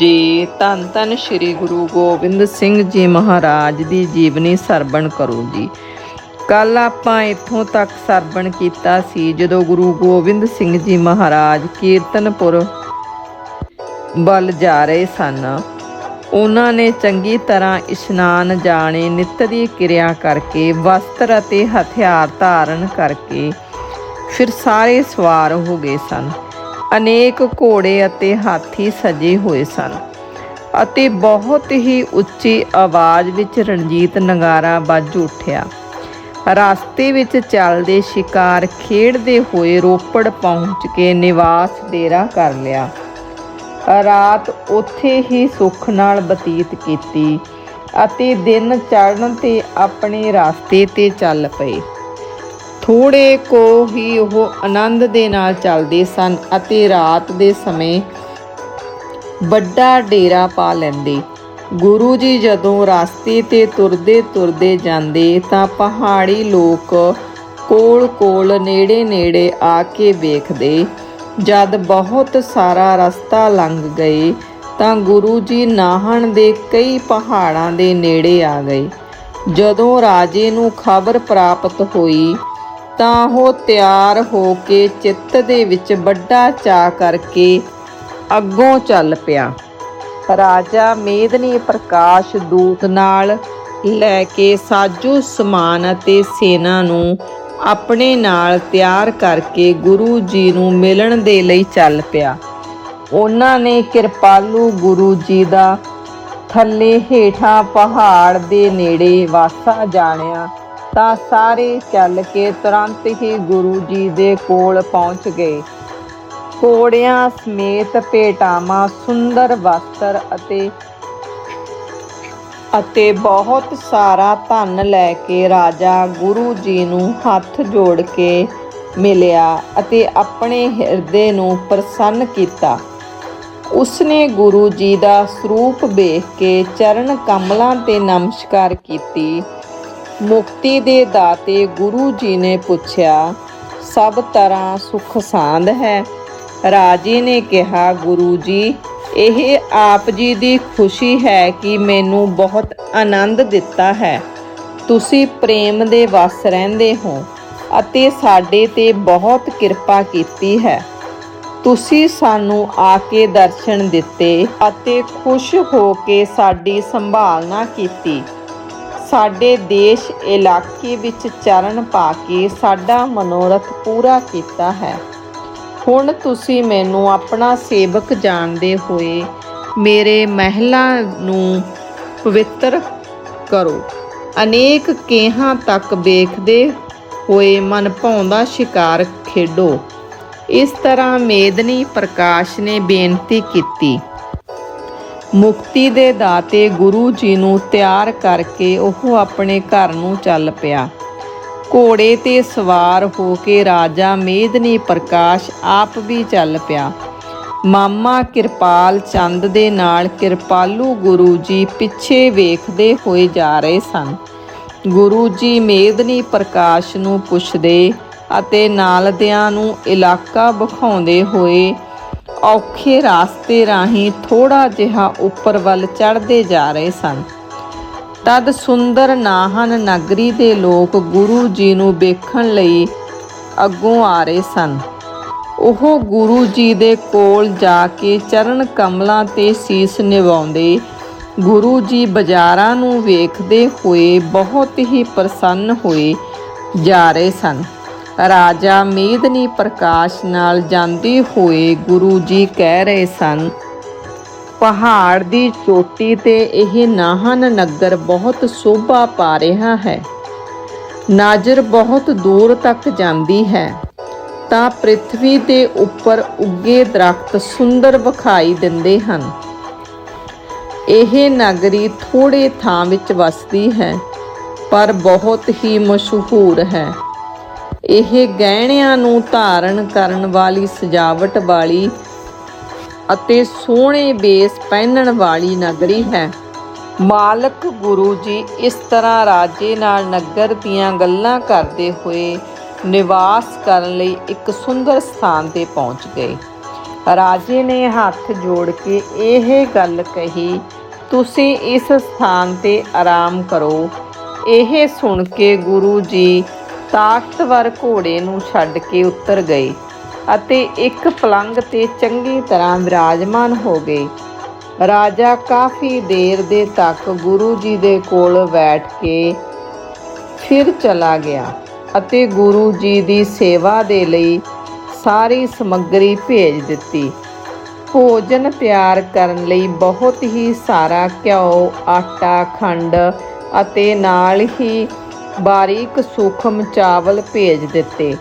ਜੀ। ਧੰਨ ਧੰਨ ਸ੍ਰੀ ਗੁਰੂ ਗੋਬਿੰਦ ਸਿੰਘ ਜੀ ਮਹਾਰਾਜ ਦੀ ਜੀਵਨੀ ਸਰਵਣ ਕਰੋ ਜੀ। ਕੱਲ ਆਪਾਂ ਇੱਥੋਂ ਤੱਕ ਸਰਵਣ ਕੀਤਾ ਸੀ ਜਦੋਂ ਗੁਰੂ ਗੋਬਿੰਦ ਸਿੰਘ ਜੀ ਮਹਾਰਾਜ ਕੀਰਤਨਪੁਰ ਵੱਲ ਜਾ ਰਹੇ ਸਨ। ਉਹਨਾਂ ਨੇ ਚੰਗੀ ਤਰ੍ਹਾਂ ਇਸ਼ਨਾਨ ਜਾਣੇ, ਨਿੱਤ ਦੀ ਕਿਰਿਆ ਕਰਕੇ, ਵਸਤਰ ਅਤੇ ਹਥਿਆਰ ਧਾਰਨ ਕਰਕੇ ਫਿਰ ਸਾਰੇ ਸਵਾਰ ਹੋ ਗਏ ਸਨ। ਅਨੇਕ ਘੋੜੇ ਅਤੇ ਹਾਥੀ ਸਜੇ ਹੋਏ ਸਨ ਅਤੇ ਬਹੁਤ ਹੀ ਉੱਚੀ ਆਵਾਜ਼ ਵਿੱਚ ਰਣਜੀਤ ਨਗਾਰਾ ਵੱਜ ਉੱਠਿਆ। ਰਸਤੇ ਵਿੱਚ ਚੱਲਦੇ ਸ਼ਿਕਾਰ ਖੇਡਦੇ ਹੋਏ ਰੋਪੜ ਪਹੁੰਚ ਕੇ ਨਿਵਾਸ ਡੇਰਾ ਕਰ ਲਿਆ। ਰਾਤ ਉੱਥੇ ਹੀ ਸੁੱਖ ਨਾਲ ਬਤੀਤ ਕੀਤੀ ਅਤੇ ਦਿਨ ਚੜ੍ਹਨ ਤੇ ਆਪਣੇ ਰਸਤੇ ਤੇ ਚੱਲ ਪਏ। ਥੋੜੇ ਕੋ ਹੀ ਉਹ ਆਨੰਦ ਦੇ ਨਾਲ ਚੱਲਦੇ ਸਨ ਅਤੇ ਰਾਤ ਦੇ ਸਮੇਂ ਵੱਡਾ ਡੇਰਾ ਪਾ ਲੈਂਦੇ। ਗੁਰੂ ਜੀ ਜਦੋਂ ਰਸਤੇ ਤੇ ਤੁਰਦੇ ਤੁਰਦੇ ਜਾਂਦੇ ਤਾਂ ਪਹਾੜੀ ਲੋਕ ਕੋਲ ਕੋਲ ਨੇੜੇ ਨੇੜੇ ਆ ਕੇ ਵੇਖਦੇ। ਜਦ ਬਹੁਤ ਸਾਰਾ ਰਸਤਾ ਲੰਘ ਗਏ ਤਾਂ ਗੁਰੂ ਜੀ ਨਾਹਣ ਦੇ ਕਈ ਪਹਾੜਾਂ ਦੇ ਨੇੜੇ ਆ ਗਏ। ਜਦੋਂ ਰਾਜੇ ਨੂੰ ਖਬਰ ਪ੍ਰਾਪਤ ਹੋਈ ਤਾਂ ਉਹ ਤਿਆਰ ਹੋ ਕੇ ਚਿੱਤ ਦੇ ਵਿੱਚ ਵੱਡਾ ਚਾਅ ਕਰਕੇ ਅੱਗੋਂ ਚੱਲ ਪਿਆ। ਰਾਜਾ ਮੇਦਨੀ ਪ੍ਰਕਾਸ਼ ਦੂਤ ਨਾਲ ਲੈ ਕੇ ਸਾਜੂ ਸਮਾਨ ਅਤੇ ਸੈਨਾ ਨੂੰ ਆਪਣੇ ਨਾਲ ਤਿਆਰ ਕਰਕੇ ਗੁਰੂ ਜੀ ਨੂੰ ਮਿਲਣ ਦੇ ਲਈ ਚੱਲ ਪਿਆ। ਉਹਨਾਂ ਨੇ ਕਿਰਪਾਲੂ ਗੁਰੂ ਜੀ ਦਾ ਥੱਲੇ ਹੇਠਾਂ ਪਹਾੜ ਦੇ ਨੇੜੇ ਵਾਸਾ ਜਾਣਿਆ। ਤਾਂ ਸਾਰੇ ਚੱਲ ਕੇ ਤੁਰੰਤ ਹੀ ਗੁਰੂ ਜੀ ਦੇ ਕੋਲ ਪਹੁੰਚ ਗਏ। ਘੋੜਿਆਂ ਸਮੇਤ ਭੇਟਾਵਾਂ, ਸੁੰਦਰ ਵਸਤਰ ਅਤੇ ਅਤੇ ਬਹੁਤ ਸਾਰਾ ਧਨ ਲੈ ਕੇ ਰਾਜਾ ਗੁਰੂ ਜੀ ਨੂੰ ਹੱਥ ਜੋੜ ਕੇ ਮਿਲਿਆ ਅਤੇ ਆਪਣੇ ਹਿਰਦੇ ਨੂੰ ਪ੍ਰਸੰਨ ਕੀਤਾ। ਉਸਨੇ ਗੁਰੂ ਜੀ ਦਾ ਸਰੂਪ ਵੇਖ ਕੇ ਚਰਨ ਕਮਲਾਂ ਤੇ ਨਮਸਕਾਰ ਕੀਤੀ। ਮੁਕਤੀ ਦੇ ਦਾਤੇ ਗੁਰੂ ਜੀ ਨੇ ਪੁੱਛਿਆ, ਸਭ ਤਰ੍ਹਾਂ ਸੁਖ ਸਾਂਦ ਹੈ। ਰਾਜੇ ਨੇ ਕਿਹਾ, ਗੁਰੂ ਜੀ, ਇਹ ਆਪ ਜੀ ਦੀ ਖੁਸ਼ੀ ਹੈ ਕਿ ਮੈਨੂੰ ਬਹੁਤ ਆਨੰਦ ਦਿੱਤਾ ਹੈ। ਤੁਸੀਂ ਪ੍ਰੇਮ ਦੇ ਵਸ ਰਹਿੰਦੇ ਹੋ ਅਤੇ ਸਾਡੇ ਤੇ ਬਹੁਤ ਕਿਰਪਾ ਕੀਤੀ ਹੈ। ਤੁਸੀਂ ਸਾਨੂੰ ਆ ਕੇ ਦਰਸ਼ਨ ਦਿੱਤੇ ਅਤੇ ਖੁਸ਼ ਹੋ ਕੇ ਸਾਡੀ ਸੰਭਾਲਨਾ ਕੀਤੀ। ਸਾਡੇ ਦੇਸ਼ ਇਲਾਕੇ ਵਿੱਚ ਚਰਨ ਪਾ ਕੇ ਸਾਡਾ ਮਨੋਰਥ ਪੂਰਾ ਕੀਤਾ ਹੈ। ਹੁਣ ਤੁਸੀਂ ਮੈਨੂੰ ਆਪਣਾ ਸੇਵਕ ਜਾਣਦੇ ਹੋਏ ਮੇਰੇ ਮਹਿਲਾਂ ਨੂੰ ਪਵਿੱਤਰ ਕਰੋ। ਅਨੇਕ ਕੇਹਾਂ ਤੱਕ ਵੇਖਦੇ ਹੋਏ ਮਨ ਭਾਉਂਦਾ ਸ਼ਿਕਾਰ ਖੇਡੋ। ਇਸ ਤਰ੍ਹਾਂ ਮੇਦਨੀ ਪ੍ਰਕਾਸ਼ ਨੇ ਬੇਨਤੀ ਕੀਤੀ। ਮੁਕਤੀ ਦੇ ਦਾਤੇ ਗੁਰੂ ਜੀ ਨੂੰ ਤਿਆਰ ਕਰਕੇ ਉਹ ਆਪਣੇ ਘਰ ਨੂੰ ਚੱਲ ਪਿਆ। ਘੋੜੇ ਤੇ ਸਵਾਰ ਹੋ ਕੇ ਰਾਜਾ ਮੇਦਨੀ ਪ੍ਰਕਾਸ਼ ਆਪ ਵੀ ਚੱਲ ਪਿਆ। ਮਾਮਾ ਕਿਰਪਾਲ ਚੰਦ ਦੇ ਨਾਲ ਕਿਰਪਾਲੂ ਗੁਰੂ ਜੀ ਪਿੱਛੇ ਵੇਖਦੇ ਹੋਏ ਜਾ ਰਹੇ ਸਨ। ਗੁਰੂ ਜੀ ਮੇਦਨੀ ਪ੍ਰਕਾਸ਼ ਨੂੰ ਪੁੱਛਦੇ ਅਤੇ ਨਾਲਦਿਆਂ ਨੂੰ ਇਲਾਕਾ ਵਿਖਾਉਂਦੇ ਹੋਏ ਔਖੇ ਰਾਸਤੇ ਰਾਹੀਂ ਥੋੜਾ ਜਿਹਾ ਉੱਪਰ ਵੱਲ ਚੜ੍ਹਦੇ ਜਾ ਰਹੇ ਸਨ। ਤਦ ਸੁੰਦਰ ਨਾਹਨ ਨਗਰੀ ਦੇ ਲੋਕ ਗੁਰੂ ਜੀ ਨੂੰ ਵੇਖਣ ਲਈ ਅੱਗੋਂ ਆ ਰਹੇ ਸਨ। ਉਹ ਗੁਰੂ ਜੀ ਦੇ ਕੋਲ ਜਾ ਕੇ ਚਰਨ ਕਮਲਾਂ ਤੇ ਸੀਸ ਨਿਵਾਉਂਦੇ ਗੁਰੂ ਜੀ ਬਾਜ਼ਾਰਾਂ ਨੂੰ ਵੇਖਦੇ ਹੋਏ ਬਹੁਤ ਹੀ ਪ੍ਰਸੰਨ ਹੋਏ ਜਾ ਰਹੇ ਸਨ। ਰਾਜਾ ਮੇਦਨੀ ਪ੍ਰਕਾਸ਼ ਨਾਲ ਜਾਂਦੇ ਹੋਏ ਗੁਰੂ ਜੀ ਕਹਿ ਰਹੇ ਸਨ, ਪਹਾੜ ਦੀ ਚੋਟੀ ਤੇ ਇਹ ਨਾਹਨ ਨਗਰ ਬਹੁਤ ਸ਼ੋਭਾ ਪਾ ਰਿਹਾ ਹੈ। ਨਾਜਰ ਬਹੁਤ ਦੂਰ ਤੱਕ ਜਾਂਦੀ ਹੈ। ਤਾਂ ਪ੍ਰithvi ਦੇ ਉੱਪਰ ਉੱਗੇ ਦਰਖਤ ਸੁੰਦਰ ਵਿਖਾਈ ਦਿੰਦੇ ਹਨ। ਇਹ ਨਗਰੀ ਥੋੜੇ ਥਾਂ ਵਿੱਚ ਵਸਦੀ ਹੈ, ਪਰ ਬਹੁਤ ਹੀ ਮਸ਼ਹੂਰ ਹੈ। ਇਹ ਗਹਿਣਿਆਂ ਨੂੰ ਧਾਰਨ ਕਰਨ ਵਾਲੀ ਸਜਾਵਟ ਵਾਲੀ ਅਤੇ ਸੋਹਣੇ ਬੇਸ ਪਹਿਨਣ ਵਾਲੀ ਨਗਰੀ ਹੈ। ਮਾਲਕ ਗੁਰੂ ਜੀ ਇਸ ਤਰ੍ਹਾਂ ਰਾਜੇ ਨਾਲ ਨਗਰ ਦੀਆਂ ਗੱਲਾਂ ਕਰਦੇ ਹੋਏ ਨਿਵਾਸ ਕਰਨ ਲਈ ਇੱਕ ਸੁੰਦਰ ਸਥਾਨ ਤੇ ਪਹੁੰਚ ਗਏ। ਰਾਜੇ ਨੇ ਹੱਥ ਜੋੜ ਕੇ ਇਹ ਗੱਲ ਕਹੀ, ਤੁਸੀਂ ਇਸ ਸਥਾਨ ਤੇ ਆਰਾਮ ਕਰੋ। ਇਹ ਸੁਣ ਕੇ ਗੁਰੂ ਜੀ ਤਾਕਤਵਰ ਘੋੜੇ ਨੂੰ ਛੱਡ ਕੇ ਉੱਤਰ ਗਏ ਅਤੇ ਇੱਕ ਪਲੰਗ ਤੇ ਚੰਗੀ ਤਰ੍ਹਾਂ ਵਿਰਾਜਮਾਨ ਹੋ ਗਏ। ਰਾਜਾ ਕਾਫੀ ਦੇਰ ਦੇ ਤੱਕ ਗੁਰੂ ਜੀ ਦੇ ਕੋਲ ਬੈਠ ਕੇ ਫਿਰ ਚਲਾ ਗਿਆ ਅਤੇ ਗੁਰੂ ਜੀ ਦੀ ਸੇਵਾ ਦੇ ਲਈ ਸਾਰੀ ਸਮੱਗਰੀ ਭੇਜ ਦਿੱਤੀ। ਭੋਜਨ ਤਿਆਰ ਕਰਨ ਲਈ ਬਹੁਤ ਹੀ ਸਾਰਾ ਘਿਓ, ਆਟਾ, ਖੰਡ ਅਤੇ ਨਾਲ ਹੀ ਬਾਰੀਕ ਸੂਖਮ ਚਾਵਲ ਭੇਜ ਦਿੱਤੇ।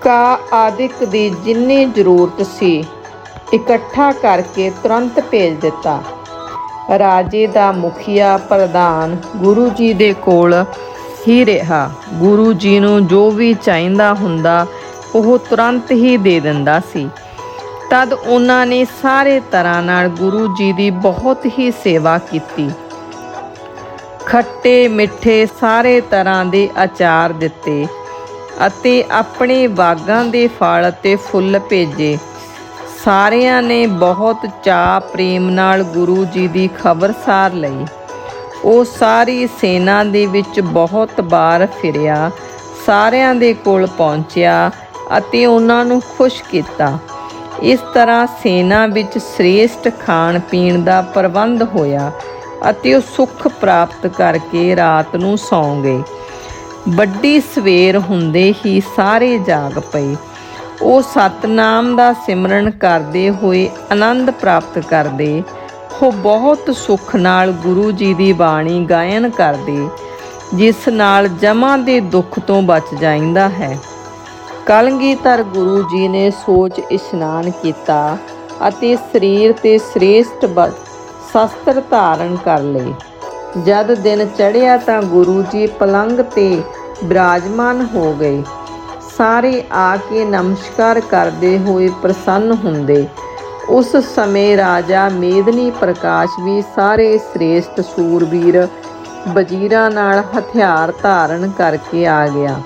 ਕਾ ਆਦਿਕ ਦੀ ਜਿੰਨੀ ਜ਼ਰੂਰਤ ਸੀ, ਇਕੱਠਾ ਕਰਕੇ ਤੁਰੰਤ ਭੇਜ ਦਿੱਤਾ। ਰਾਜੇ ਦਾ ਮੁਖੀਆ ਪ੍ਰਧਾਨ ਗੁਰੂ ਜੀ ਦੇ ਕੋਲ ਹੀ ਰਿਹਾ। ਗੁਰੂ ਜੀ ਨੂੰ ਜੋ ਵੀ ਚਾਹੀਦਾ ਹੁੰਦਾ, ਉਹ ਤੁਰੰਤ ਹੀ ਦੇ ਦਿੰਦਾ ਸੀ। ਤਦ ਉਹਨਾਂ ਨੇ ਸਾਰੇ ਤਰ੍ਹਾਂ ਨਾਲ ਗੁਰੂ ਜੀ ਦੀ ਬਹੁਤ ਹੀ ਸੇਵਾ ਕੀਤੀ। ਖੱਟੇ ਮਿੱਠੇ ਸਾਰੇ ਤਰ੍ਹਾਂ ਦੇ ਅਚਾਰ ਦਿੱਤੇ ਅਤੇ ਆਪਣੇ ਬਾਗਾਂ ਦੇ ਫਲ ਅਤੇ ਫੁੱਲ ਭੇਜੇ। ਸਾਰਿਆਂ ਨੇ ਬਹੁਤ ਚਾਅ ਪ੍ਰੇਮ ਨਾਲ ਗੁਰੂ ਜੀ ਦੀ ਖਬਰਸਾਰ ਲਈ। ਉਹ ਸਾਰੀ ਸੈਨਾ ਦੇ ਵਿੱਚ ਬਹੁਤ ਵਾਰ ਫਿਰਿਆ, ਸਾਰਿਆਂ ਦੇ ਕੋਲ ਪਹੁੰਚਿਆ ਅਤੇ ਉਹਨਾਂ ਨੂੰ ਖੁਸ਼ ਕੀਤਾ। ਇਸ ਤਰ੍ਹਾਂ ਸੈਨਾ ਵਿੱਚ ਸ੍ਰੇਸ਼ਟ ਖਾਣ ਪੀਣ ਦਾ ਪ੍ਰਬੰਧ ਹੋਇਆ ਅਤੇ ਉਹ ਸੁੱਖ ਪ੍ਰਾਪਤ ਕਰਕੇ ਰਾਤ ਨੂੰ ਸੌਂ ਗਏ ਵੱਡੀ ਸਵੇਰ ਹੁੰਦੇ ਹੀ ਸਾਰੇ ਜਾਗ ਪਏ। ਉਹ ਸਤਨਾਮ ਦਾ ਸਿਮਰਨ ਕਰਦੇ ਹੋਏ ਆਨੰਦ ਪ੍ਰਾਪਤ ਕਰਦੇ। ਉਹ ਬਹੁਤ ਸੁੱਖ ਨਾਲ ਗੁਰੂ ਜੀ ਦੀ ਬਾਣੀ ਗਾਇਨ ਕਰਦੇ, ਜਿਸ ਨਾਲ ਜਮਾਂ ਦੇ ਦੁੱਖ ਤੋਂ ਬਚ ਜਾਂਦਾ ਹੈ। ਕਲਗੀਧਰ ਗੁਰੂ ਜੀ ਨੇ ਸੋਚ ਇਸ਼ਨਾਨ ਕੀਤਾ ਅਤੇ ਸਰੀਰ ਤੇ ਸ੍ਰੇਸ਼ਟ ਬ- ਸ਼ਸਤਰ ਧਾਰਨ ਕਰ ਲਏ। ਜਦ ਦਿਨ ਚੜ੍ਹਿਆ ਤਾਂ ਗੁਰੂ ਜੀ ਪਲੰਗ ਤੇ ਬਿਰਾਜਮਾਨ ਹੋ ਗਏ। ਸਾਰੇ ਆ ਕੇ ਨਮਸਕਾਰ ਕਰਦੇ ਹੋਏ ਪ੍ਰਸੰਨ ਹੁੰਦੇ। ਉਸ ਸਮੇਂ ਰਾਜਾ ਮੇਦਨੀ ਪ੍ਰਕਾਸ਼ ਵੀ ਸਾਰੇ ਸ੍ਰੇਸ਼ਟ ਸੂਰਬੀਰ ਵਜ਼ੀਰਾਂ ਨਾਲ ਹਥਿਆਰ ਧਾਰਨ ਕਰਕੇ ਆ ਗਿਆ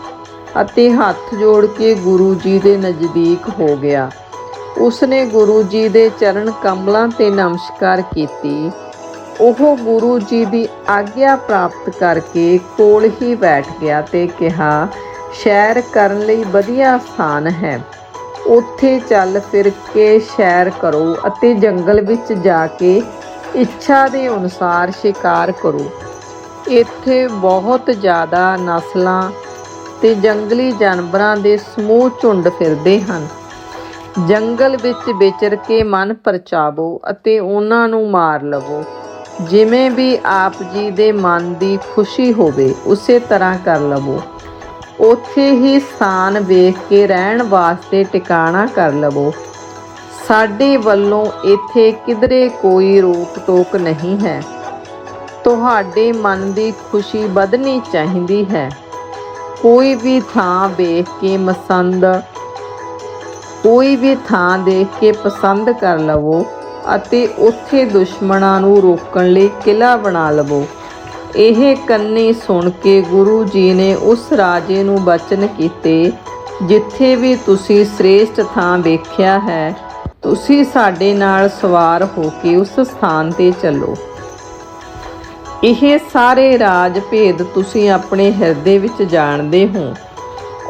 ਅਤੇ ਹੱਥ ਜੋੜ ਕੇ ਗੁਰੂ ਜੀ ਦੇ ਨਜ਼ਦੀਕ ਹੋ ਗਿਆ। ਉਸਨੇ ਗੁਰੂ ਜੀ ਦੇ ਚਰਨ ਕਮਲਾਂ ਤੇ ਨਮਸਕਾਰ ਕੀਤੀ। ਉਹ ਗੁਰੂ ਜੀ ਦੀ ਆਗਿਆ ਪ੍ਰਾਪਤ ਕਰਕੇ ਕੋਲ ਹੀ ਬੈਠ ਗਿਆ ਤੇ ਕਿਹਾ, ਸ਼ੈਰ ਕਰਨ ਲਈ ਵਧੀਆ ਸਥਾਨ ਹੈ। ਉੱਥੇ ਚੱਲ ਫਿਰ ਕੇ ਸ਼ੈਰ ਕਰੋ ਅਤੇ ਜੰਗਲ ਵਿੱਚ ਜਾ ਕੇ ਇੱਛਾ ਦੇ ਅਨੁਸਾਰ ਸ਼ਿਕਾਰ ਕਰੋ। ਇੱਥੇ ਬਹੁਤ ਜ਼ਿਆਦਾ ਨਸਲਾਂ ਤੇ ਜੰਗਲੀ ਜਾਨਵਰਾਂ ਦੇ ਸਮੂਹ ਝੁੰਡ ਫਿਰਦੇ ਹਨ। ਜੰਗਲ ਵਿੱਚ ਵਿਚਰ ਕੇ ਮਨ ਪਰਚਾਵੋ ਅਤੇ ਉਹਨਾਂ ਨੂੰ ਮਾਰ ਲਵੋ। ਜਿਵੇਂ ਵੀ ਆਪ ਜੀ ਦੇ ਮਨ ਦੀ ਖੁਸ਼ੀ ਹੋਵੇ, ਉਸੇ ਤਰ੍ਹਾਂ ਕਰ ਲਵੋ। ਉੱਥੇ ਹੀ ਸਥਾਨ ਵੇਖ ਕੇ ਰਹਿਣ ਵਾਸਤੇ ਟਿਕਾਣਾ ਕਰ ਲਵੋ। ਸਾਡੇ ਵੱਲੋਂ ਇੱਥੇ ਕਿਧਰੇ ਕੋਈ ਰੋਕ ਟੋਕ ਨਹੀਂ ਹੈ। ਤੁਹਾਡੇ ਮਨ ਦੀ ਖੁਸ਼ੀ ਵਧਣੀ ਚਾਹੀਦੀ ਹੈ। ਕੋਈ ਵੀ ਥਾਂ ਵੇਖ ਕੇ ਮਸੰਦ ਕੋਈ ਵੀ ਥਾਂ ਦੇਖ ਕੇ ਪਸੰਦ ਕਰ ਲਵੋ ਅਤੇ ਉੱਥੇ ਦੁਸ਼ਮਣਾਂ ਨੂੰ ਰੋਕਣ ਲਈ ਕਿਲਾ ਬਣਾ ਲਵੋ। ਇਹ ਕੰਨੀ ਸੁਣ ਕੇ ਗੁਰੂ ਜੀ ਨੇ ਉਸ ਰਾਜੇ ਨੂੰ ਬਚਨ ਕੀਤੇ, ਜਿੱਥੇ ਵੀ ਤੁਸੀਂ ਸ੍ਰੇਸ਼ਟ ਥਾਂ ਵੇਖਿਆ ਹੈ, ਤੁਸੀਂ ਸਾਡੇ ਨਾਲ ਸਵਾਰ ਹੋ ਕੇ ਉਸ ਸਥਾਨ ਤੇ ਚੱਲੋ। ਇਹ ਸਾਰੇ ਰਾਜ ਭੇਦ ਤੁਸੀਂ ਆਪਣੇ ਹਿਰਦੇ ਵਿੱਚ ਜਾਣਦੇ ਹੋ।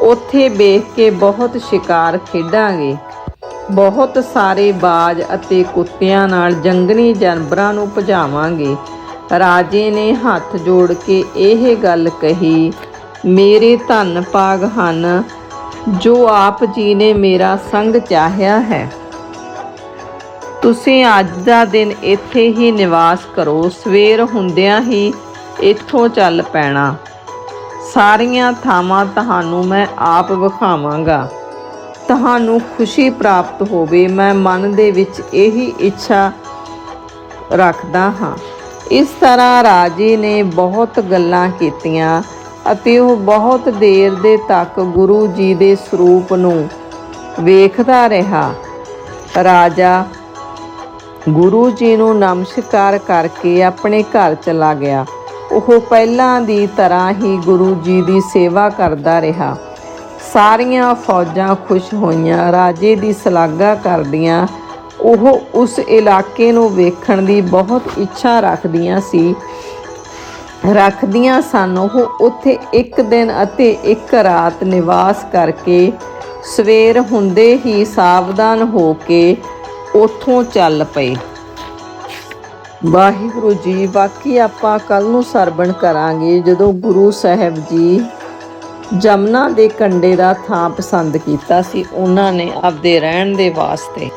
ਉੱਥੇ ਵੇਖ ਕੇ ਬਹੁਤ ਸ਼ਿਕਾਰ ਖੇਡਾਂਗੇ। ਬਹੁਤ ਸਾਰੇ ਬਾਜ ਅਤੇ ਕੁੱਤਿਆਂ ਨਾਲ ਜੰਗਲੀ ਜਾਨਵਰਾਂ ਨੂੰ ਭਜਾਵਾਂਗੇ। ਰਾਜੇ ਨੇ ਹੱਥ ਜੋੜ ਕੇ ਇਹ ਗੱਲ ਕਹੀ, ਮੇਰੇ ਧੰਨ ਭਾਗ ਹਨ, ਜੋ ਆਪ ਜੀ ਨੇ ਮੇਰਾ ਸੰਗ ਚਾਹਿਆ ਹੈ। ਤੁਸੀਂ ਅੱਜ ਦਾ ਦਿਨ ਇੱਥੇ ਹੀ ਨਿਵਾਸ ਕਰੋ, ਸਵੇਰ ਹੁੰਦਿਆਂ ਹੀ ਇੱਥੋਂ ਚੱਲ ਪੈਣਾ। ਸਾਰੀਆਂ ਥਾਵਾਂ ਤੁਹਾਨੂੰ ਮੈਂ ਆਪ ਵਿਖਾਵਾਂਗਾ। ਤੁਹਾਨੂੰ ਖੁਸ਼ੀ ਪ੍ਰਾਪਤ ਹੋਵੇ। ਮੈਂ ਮਨ ਦੇ ਵਿੱਚ ਇਹੀ ਇੱਛਾ ਰੱਖਦਾ ਹਾਂ। ਇਸ ਤਰ੍ਹਾਂ ਰਾਜੇ ਨੇ ਬਹੁਤ ਗੱਲਾਂ ਕੀਤੀਆਂ ਅਤੇ ਉਹ ਬਹੁਤ ਦੇਰ ਦੇ ਤੱਕ ਗੁਰੂ ਜੀ ਦੇ ਸਰੂਪ ਨੂੰ ਵੇਖਦਾ ਰਿਹਾ। ਰਾਜਾ ਗੁਰੂ ਜੀ ਨੂੰ ਨਮਸਕਾਰ ਕਰਕੇ ਆਪਣੇ ਘਰ ਚਲਾ ਗਿਆ। ਉਹ ਪਹਿਲਾਂ ਦੀ ਤਰ੍ਹਾਂ ਹੀ ਗੁਰੂ ਜੀ ਦੀ ਸੇਵਾ ਕਰਦਾ ਰਿਹਾ। ਸਾਰੀਆਂ ਫੌਜਾਂ ਖੁਸ਼ ਹੋਈਆਂ, ਰਾਜੇ ਦੀ ਸ਼ਲਾਘਾ ਕਰਦੀਆਂ। ਉਹ ਉਸ ਇਲਾਕੇ ਨੂੰ ਵੇਖਣ ਦੀ ਬਹੁਤ ਇੱਛਾ ਰੱਖਦੀਆਂ ਸੀ। ਰੱਖਦੀਆਂ ਸਨ। ਉਹ ਉੱਥੇ ਇੱਕ ਦਿਨ ਅਤੇ ਇੱਕ ਰਾਤ ਨਿਵਾਸ ਕਰਕੇ ਸਵੇਰ ਹੁੰਦੇ ਹੀ ਸਾਵਧਾਨ ਹੋ ਕੇ ਉੱਥੋਂ ਚੱਲ ਪਏ। ਵਾਹਿਗੁਰੂ ਜੀ ਬਾਕੀ ਆਪਾਂ ਕੱਲ ਨੂੰ ਸਰਵਣ ਕਰਾਂਗੇ ਜਦੋਂ ਗੁਰੂ ਸਾਹਿਬ ਜੀ ਜਮਨਾ ਦੇ ਕੰਡੇ ਦਾ ਥਾਂ ਪਸੰਦ ਕੀਤਾ ਸੀ, ਉਹਨਾਂ ਨੇ ਆਪਦੇ ਰਹਿਣ ਦੇ ਵਾਸਤੇ।